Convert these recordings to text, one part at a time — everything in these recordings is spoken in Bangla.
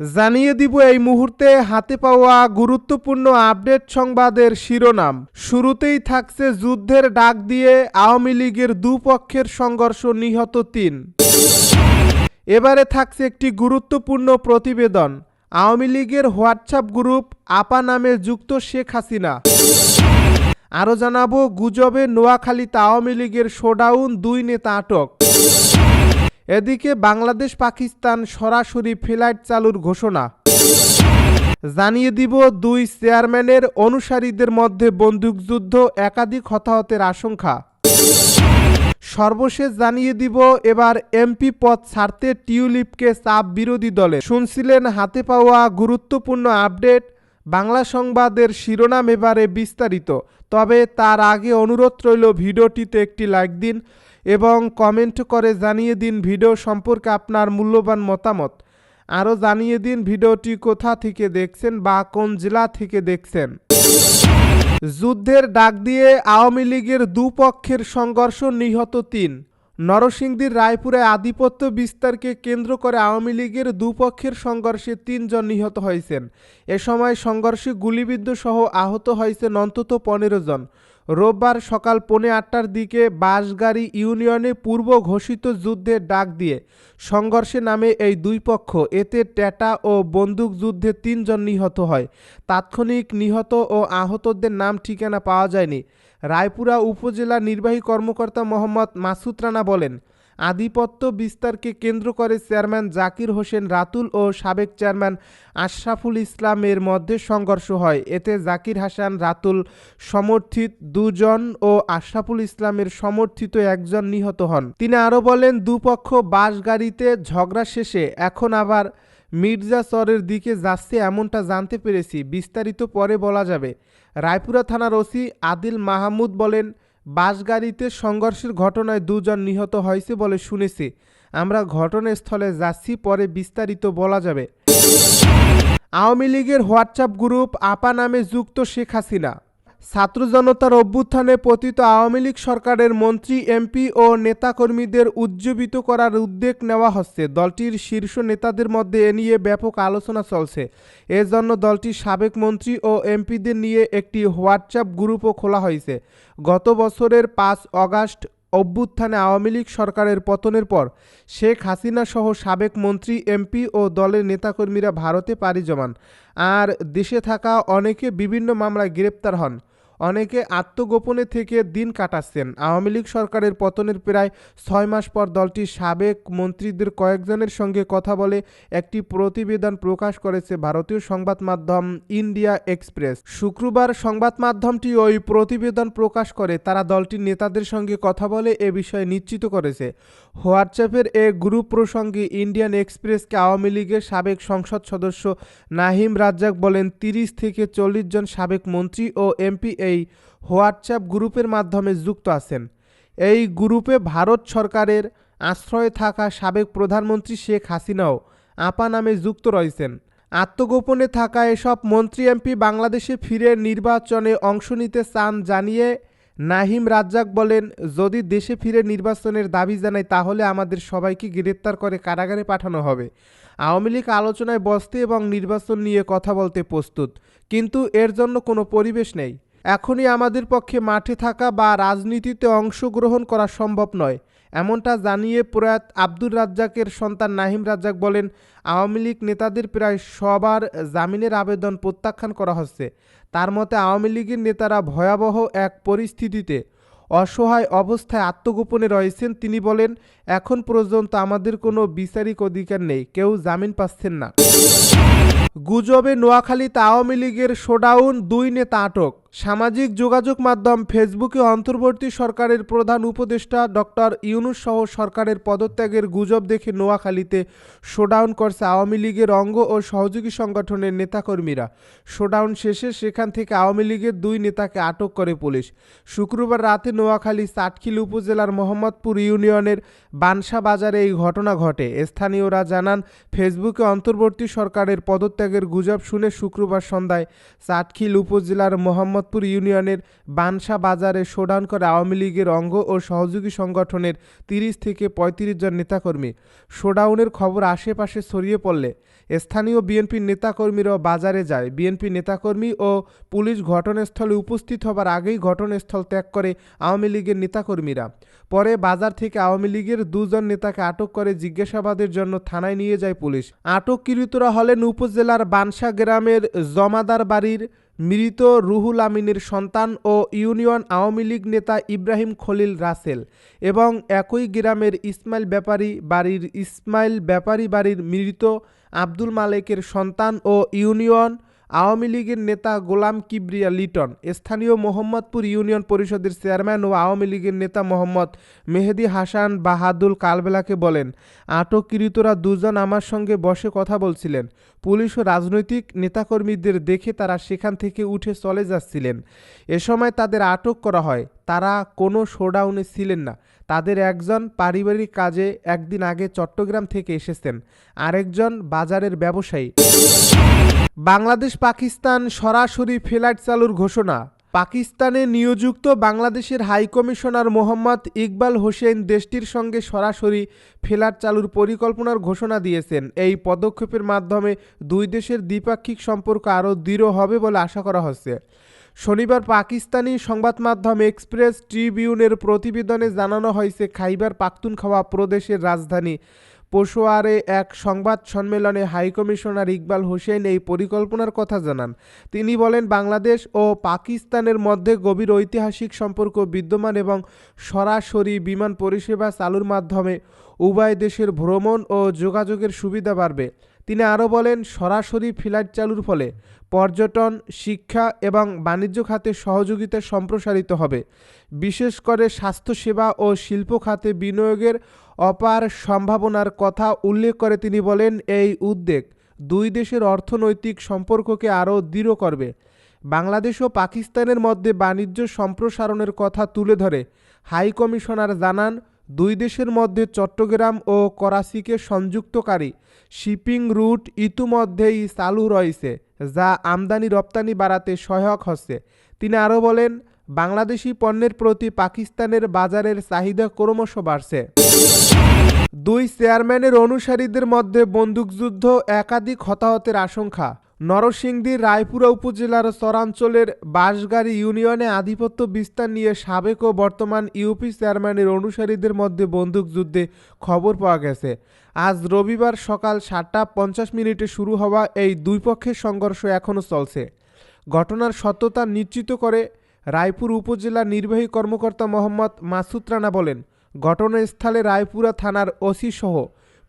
জানিয়ে দিব এই মুহূর্তে হাতে পাওয়া গুরুত্বপূর্ণ আপডেট সংবাদের শিরোনাম। শুরুতেই থাকছে যুদ্ধের ডাক দিয়ে আওয়ামী লীগের দুপক্ষের সংঘর্ষ নিহত তিন। এবারে থাকছে একটি গুরুত্বপূর্ণ প্রতিবেদন। আওয়ামী লীগের হোয়াটসঅ্যাপ গ্রুপ আপা নামে যুক্ত শেখ হাসিনা। আরও জানাব, গুজবে নোয়াখালীতে আওয়ামী লীগের শোডাউন দুই নেতা আটক। এদিকে বাংলাদেশ পাকিস্তান সরাসরি ফ্লাইট চালুর ঘোষণা। জানিয়ে দিব দুই চেয়ারম্যানের অনুসারীদের মধ্যে বন্দুকযুদ্ধ একাধিক হতাহতের আশঙ্কা। সর্বশেষ জানিয়ে দিব এবার এমপি পদ ছাড়তে টিউলিপকে চাপ বিরোধী দলে শুনছিলেন হাতে পাওয়া গুরুত্বপূর্ণ আপডেট, বাংলা সংবাদের শিরোনাম এবারে বিস্তারিত। তবে তার আগে অনুরোধ রইল ভিডিওটিতে একটি লাইক দিন এবং কমেন্ট করে জানিয়ে দিন ভিডিও সম্পর্কে আপনার মূল্যবান মতামত। আরও জানিয়ে দিন ভিডিওটি কোথা থেকে দেখছেন বা কোন জেলা থেকে দেখছেন। যুদ্ধের ডাক দিয়ে আওয়ামী লীগের দুপক্ষের সংঘর্ষ নিহত তিন। নরসিংদীর রায়পুরে আধিপত্য বিস্তারকে কেন্দ্র করে আওয়ামী লীগের দুপক্ষের সংঘর্ষে তিনজন নিহত হয়েছেন। এ সময় সংঘর্ষে গুলিবিদ্ধ সহ আহত হয়েছেন অন্তত পনেরো জন। রোববার সকাল পৌনে আটটার দিকে বাসগাড়ি ইউনিয়নে পূর্ব ঘোষিত যুদ্ধের ডাক দিয়ে সংঘর্ষে নামে এই দুই পক্ষ। এতে ট্যাটা ও বন্দুক যুদ্ধে তিনজন নিহত হয়। তাৎক্ষণিক নিহত ও আহতদের নাম ঠিকানা পাওয়া যায়নি। রায়পুরা উপজেলা নির্বাহী কর্মকর্তা মোহাম্মদ মাসুদ রানা বলেন আধিপত্য বিস্তারকে কেন্দ্র করে চেয়ারম্যান জাকির হোসেন রাতুল ও সাবেক চেয়ারম্যান আশরাফুল ইসলামের মধ্যে সংঘর্ষ হয়। এতে জাকির হাসান, রাতুল সমর্থিত দুজন ও আশরাফুল ইসলামের সমর্থিত একজন নিহত হন। তিনি আরও বলেন, দুপক্ষ বাস গাড়িতে ঝগড়া শেষে এখন আবার মির্জা মির্জাচরের দিকে যাচ্ছে এমনটা জানতে পেরেছি। বিস্তারিত পরে বলা যাবে। রায়পুরা থানার ওসি আদিল মাহমুদ বলেন বাসগাড়িতে সংঘর্ষের ঘটনায় দুজন নিহত হয়েছে বলে শুনেছি। আমরা ঘটনাস্থলে যাচ্ছি, পরে বিস্তারিত বলা যাবে। আওয়ামী লীগের হোয়াটসঅ্যাপ গ্রুপ আপা নামে যুক্ত শেখ হাসিনা। ছাত্র জনতার অভ্যুত্থানে পতিত আওয়ামী লীগ সরকারের মন্ত্রী, এমপি ও নেতাকর্মীদের উজ্জীবিত করার উদ্যোগ নেওয়া হচ্ছে। দলটির শীর্ষ নেতাদের মধ্যে এ নিয়ে ব্যাপক আলোচনা চলছে। এজন্য দলটির সাবেক মন্ত্রী ও এমপিদের নিয়ে একটি হোয়াটসঅ্যাপ গ্রুপও খোলা হয়েছে। গত বছরের পাঁচ অগাস্ট অভ্যুত্থানে আওয়ামী লীগ সরকারের পতনের পর শেখ হাসিনা সহ সাবেক মন্ত্রী, এমপি ও দলের নেতাকর্মীরা ভারতে পাড়ি জমান। আর দেশে থাকা অনেকে বিভিন্ন মামলায় গ্রেপ্তার হন। অনেকে আত্মগোপনে থেকে দিন কাটাচ্ছেন। আওয়ামী লীগ সরকারের পতনের প্রায় ছয় মাস পর দলটির সাবেক মন্ত্রীদের কয়েকজনের সঙ্গে কথা বলে একটি প্রতিবেদন প্রকাশ করেছে ভারতীয় সংবাদ মাধ্যম ইন্ডিয়া এক্সপ্রেস। শুক্রবার সংবাদ মাধ্যমটি ওই প্রতিবেদন প্রকাশ করে। তারা দলটির নেতাদের সঙ্গে কথা বলে এ বিষয়ে নিশ্চিত করেছে। হোয়াটসঅ্যাপের এ গ্রুপ প্রসঙ্গে ইন্ডিয়ান এক্সপ্রেসকে আওয়ামী লীগের সাবেক সংসদ সদস্য নাহিম রাজ্জাক বলেন, তিরিশ থেকে চল্লিশ জন সাবেক মন্ত্রী ও এমপি এই হোয়াটসঅ্যাপ গ্রুপের মাধ্যমে যুক্ত আছেন। এই গ্রুপে ভারত সরকারের আশ্রয়ে থাকা সাবেক প্রধানমন্ত্রী শেখ হাসিনাও আপা নামে যুক্ত রয়েছেন। আত্মগোপনে থাকা এসব মন্ত্রী এমপি বাংলাদেশে ফিরে নির্বাচনে অংশ নিতে চান জানিয়ে নাহিম রাজ্জাক বলেন, যদি দেশে ফিরে নির্বাচনের দাবি জানাই, তাহলে আমাদের সবাইকে গ্রেপ্তার করে কারাগারে পাঠানো হবে। আওয়ামী লীগ আলোচনায় বসতে এবং নির্বাচন নিয়ে কথা বলতে প্রস্তুত, কিন্তু এর জন্য কোনো পরিবেশ নেই। এখনই আমাদের পক্ষে মাঠে থাকা বা রাজনীতিতে অংশগ্রহণ করা সম্ভব নয়। এমনটা জানিয়ে প্রয়াত আব্দুর রাজ্জাকের সন্তান নাহিম রাজ্জাক বলেন, আওয়ামী লীগ নেতাদের প্রায় সবার জামিনের আবেদন প্রত্যাখ্যান করা হচ্ছে। তার মতে আওয়ামী লীগের নেতারা ভয়াবহ এক পরিস্থিতিতে অসহায় অবস্থায় আত্মগোপনে রয়েছেন। তিনি বলেন, এখন পর্যন্ত আমাদের কোনো বিচারিক অধিকার নেই, কেউ জামিন পাচ্ছেন না। গুজবে নোয়াখালীতে আওয়ামী লীগের শোডাউন দুই নেতা আটক। সামাজিক যোগাযোগ মাধ্যম ফেসবুকে অন্তর্বর্তী সরকারের প্রধান উপদেষ্টা ডক্টর ইউনুস সহ সরকারের পদত্যাগের গুজব দেখে নোয়াখালীতে শোডাউন করছে আওয়ামী লীগের অঙ্গ ও সহযোগী সংগঠনের নেতাকর্মীরা। শোডাউন শেষে সেখান থেকে আওয়ামী লীগের দুই নেতাকে আটক করে পুলিশ। শুক্রবার রাতে নোয়াখালী সাতখিল উপজেলার মোহাম্মদপুর ইউনিয়নের বানসা বাজারে এই ঘটনা ঘটে। স্থানীয়রা জানান, ফেসবুকে অন্তর্বর্তী সরকারের পদত্যাগের গুজব শুনে শুক্রবার সন্ধ্যায় সাতখিল উপজেলার মোহাম্মদ মোহাম্মদপুর ইউনিয়নের বানসা বাজারে শোডাউন করে আওয়ামী লীগের অঙ্গ ও সহযোগী সংগঠনের তিরিশ থেকে পঁয়ত্রিশ জন নেতাকর্মী। শোডাউনের খবর আশেপাশে ছড়িয়ে পড়লে স্থানীয় বিএনপির নেতাকর্মীরাও বাজারে যায়। বিএনপি নেতাকর্মী ও পুলিশ ঘটনাস্থলে উপস্থিত হবার আগেই ঘটনাস্থল ত্যাগ করে আওয়ামী লীগের নেতাকর্মীরা। পরে বাজার থেকে আওয়ামী লীগের দুজন নেতাকে আটক করে জিজ্ঞাসাবাদের জন্য থানায় নিয়ে যায় পুলিশ। আটককৃতরা হলেন উপজেলার বানসা গ্রামের জমাদার বাড়ির মৃত রুহুল আমিনের সন্তান ও ইউনিয়ন আওয়ামী লীগ নেতা ইব্রাহিম খলিল রাসেল এবং একই গ্রামের ইসমাইল ব্যাপারী বাড়ির ইসমাইল ব্যাপারী বাড়ির মৃত আব্দুল মালেকের সন্তান ও ইউনিয়ন আওয়ামী লীগের নেতা গোলাম কিবরিয়া লিটন, স্থানীয় মোহাম্মদপুর ইউনিয়ন পরিষদের চেয়ারম্যান ও আওয়ামী লীগের নেতা মোহাম্মদ মেহেদি হাসান বাহাদুল কালবেলাকে বলেন, আটককৃতরা দুজন আমার সঙ্গে বসে কথা বলছিলেন। পুলিশ ও রাজনৈতিক নেতাকর্মীদের দেখে তারা সেখান থেকে উঠে চলে যাচ্ছিলেন। এ সময় তাদের আটক করা হয়। তারা কোনো শোডাউনে ছিলেন না। তাদের একজন পারিবারিক কাজে একদিন আগে চট্টগ্রাম থেকে এসেছেন, আরেকজন বাজারের ব্যবসায়ী। বাংলাদেশ পাকিস্তান সরাসরি ফ্লাইট চালুর ঘোষণা। পাকিস্তানে নিয়োযুক্ত বাংলাদেশের হাইকমিশনার মোহাম্মদ ইকবাল হোসেন দেশটির সঙ্গে সরাসরি ফ্লাইট চালুর পরিকল্পনার ঘোষণা দিয়েছেন। এই পদক্ষেপের মাধ্যমে দুই দেশের দ্বিপাক্ষিক সম্পর্ক আরও দৃঢ় হবে বলে আশা করা হচ্ছে। শনিবার পাকিস্তানি সংবাদ মাধ্যম এক্সপ্রেস ট্রিবিউনের প্রতিবেদনে জানানো হয়েছে, খাইবার পাখতুনখাওয়া প্রদেশের রাজধানী পশোয়ারে এক সংবাদ সম্মেলনে হাইকমিশনার ইকবাল হোসেন এই পরিকল্পনার কথা জানান। তিনি বলেন, বাংলাদেশ ও পাকিস্তানের মধ্যে গভীর ঐতিহাসিক সম্পর্ক বিদ্যমান এবং সরাসরি বিমান পরিষেবা চালুর মাধ্যমে উভয় দেশের ভ্রমণ ও যোগাযোগের সুবিধা বাড়বে। তিনি আরও বলেন, সরাসরি ফ্লাইট চালুর ফলে পর্যটন, শিক্ষা এবং বাণিজ্য খাতে সহযোগিতা সম্প্রসারিত হবে। বিশেষ করে স্বাস্থ্যসেবা ও শিল্প খাতে বিনিয়োগের অপার সম্ভাবনার কথা উল্লেখ করে তিনি বলেন, এই উদ্যোগ দুই দেশের অর্থনৈতিক সম্পর্ককে আরও দৃঢ় করবে। বাংলাদেশ ও পাকিস্তানের মধ্যে বাণিজ্য সম্প্রসারণের কথা তুলে ধরে হাই কমিশনার জানান দুই দেশের মধ্যে চট্টগ্রাম ও করাচিকে সংযুক্তকারী শিপিং রুট ইতিমধ্যেই চালু রয়েছে, যা আমদানি রপ্তানি বাড়াতে সহায়ক হচ্ছে। তিনি আরও বলেন, বাংলাদেশি পণ্যের প্রতি পাকিস্তানের বাজারের চাহিদা ক্রমশ বাড়ছে। দুই চেয়ারম্যানের অনুসারীদের মধ্যে বন্দুকযুদ্ধ একাধিক হতাহতের আশঙ্কা। নরসিংদীর রায়পুরা উপজেলার চরাঞ্চলের বাঁশগাড়ি ইউনিয়নে আধিপত্য বিস্তার নিয়ে সাবেক ও বর্তমান ইউপি চেয়ারম্যানের অনুসারীদের মধ্যে বন্দুকযুদ্ধে খবর পাওয়া গেছে। আজ রবিবার সকাল সাতটা পঞ্চাশ মিনিটে শুরু হওয়া এই দুই পক্ষের সংঘর্ষ এখনও চলছে। ঘটনার সত্যতা নিশ্চিত করে রায়পুর উপজেলা নির্বাহী কর্মকর্তা মোহাম্মদ মাসুদ রানা বলেন, ঘটনাস্থলে রায়পুরা থানার ওসি সহ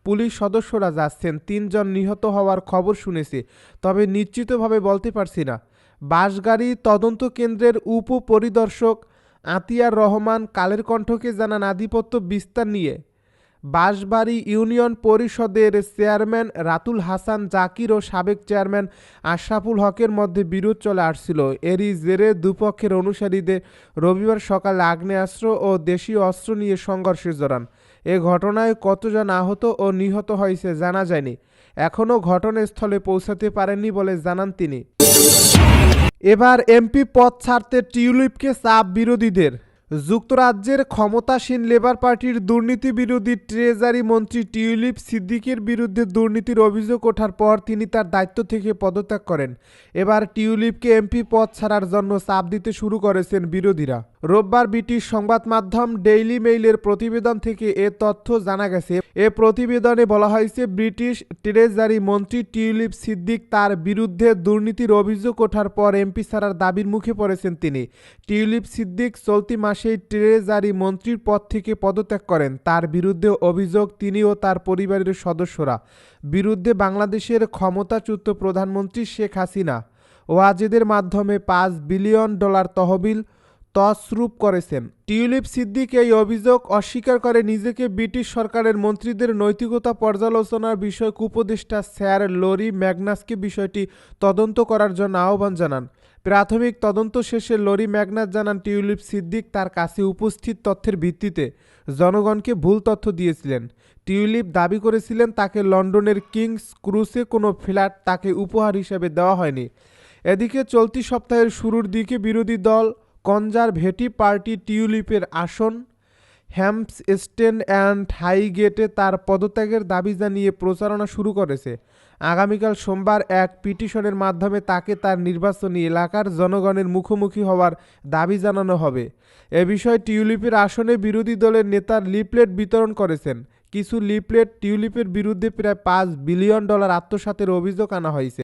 পুলিশ সদস্যরা যাচ্ছেন, তিনজন নিহত হওয়ার খবর শুনেছি, তবে নিশ্চিতভাবে বলতে পারছি না। বাসগাড়ি তদন্ত কেন্দ্রের উপপরিদর্শক আতিয়ার রহমান কালের কণ্ঠকে জানান আধিপত্য বিস্তার নিয়ে। বাঁশবাড়ি ইউনিয়ন পরিষদের চেয়ারম্যান রাতুল হাসান জাকির ও সাবেক চেয়ারম্যান আশরাফুল হকের মধ্যে বিরোধ চলে আসছিল। এরই জেরে দুপক্ষের অনুসারীদের রবিবার সকালে আগ্নেয়াস্ত্র ও দেশীয় অস্ত্র নিয়ে সংঘর্ষে জড়ান। এ ঘটনায় কতজন আহত ও নিহত হয়েছে জানা যায়নি। এখনও ঘটনাস্থলে পৌঁছাতে পারেননি বলে জানান তিনি। এবার এমপি পথ ছাড়তে টিউলিপকে চাপ বিরোধীদের। যুক্তরাজ্যের ক্ষমতাসীন লেবার পার্টির দুর্নীতি বিরোধী ট্রেজারি মন্ত্রী টিউলিপ সিদ্দিকের বিরুদ্ধে দুর্নীতির অভিযোগ ওঠার পর তিনি তার দায়িত্ব থেকে পদত্যাগ করেন। এবার টিউলিপকে এমপি পদ ছাড়ার জন্য চাপ দিতে শুরু করেছেন বিরোধীরা। রোববার ব্রিটিশ সংবাদ মাধ্যম ডেইলি মেইলের প্রতিবেদন থেকে এ তথ্য জানা গেছে। এ প্রতিবেদনে বলা হয়েছে, ব্রিটিশ ট্রেজারি মন্ত্রী টিউলিপ সিদ্দিক তার বিরুদ্ধে দুর্নীতির অভিযোগ ওঠার পর এমপি ছাড়ার দাবির মুখে পড়েছেন তিনি। টিউলিপ সিদ্দিক চলতি মাসেই ট্রেজারি মন্ত্রীর পদ থেকে পদত্যাগ করেন। তার বিরুদ্ধে অভিযোগ তিনি ও তার পরিবারের সদস্যরা। বিরুদ্ধে বাংলাদেশের ক্ষমতাচ্যুত প্রধানমন্ত্রী শেখ হাসিনা। ওয়াজেদের মাধ্যমে পাঁচ বিলিয়ন ডলার তহবিল তছরূপ করেছেন। টিউলিপ সিদ্দিক এই অভিযোগ অস্বীকার করে নিজেকে ব্রিটিশ সরকারের মন্ত্রীদের নৈতিকতা পর্যালোচনার বিষয়ক উপদেষ্টা স্যার লরি ম্যাগনাসকে বিষয়টি তদন্ত করার জন্য আহ্বান জানান। প্রাথমিক তদন্ত শেষে লরি ম্যাগনাস জানান, টিউলিপ সিদ্দিক তার কাছে উপস্থিত তথ্যের ভিত্তিতে জনগণকে ভুল তথ্য দিয়েছিলেন। টিউলিপ দাবি করেছিলেন তাকে লন্ডনের কিংস ক্রুসে কোনো ফ্ল্যাট তাকে উপহার হিসেবে দেওয়া হয়নি। এদিকে চলতি সপ্তাহের শুরুর দিকে বিরোধী দল, কনজারভেটিভ পার্টি টিউলিপের আসন হ্যাম্পস্টেন অ্যান্ড হাইগেটে তার পদত্যাগের দাবি জানিয়ে প্রচারণা শুরু করেছে। আগামীকাল সোমবার এক পিটিশনের মাধ্যমে তাকে তার নির্বাচনী এলাকার জনগণের মুখোমুখি হওয়ার দাবি জানানো হবে। এ বিষয়ে টিউলিপের আসনে বিরোধী দলের নেতার লিফলেট বিতরণ করেছেন। কিছু লিফলেট টিউলিপের বিরুদ্ধে প্রায় পাঁচ বিলিয়ন ডলার আত্মসাতের অভিযোগ আনা হয়েছে।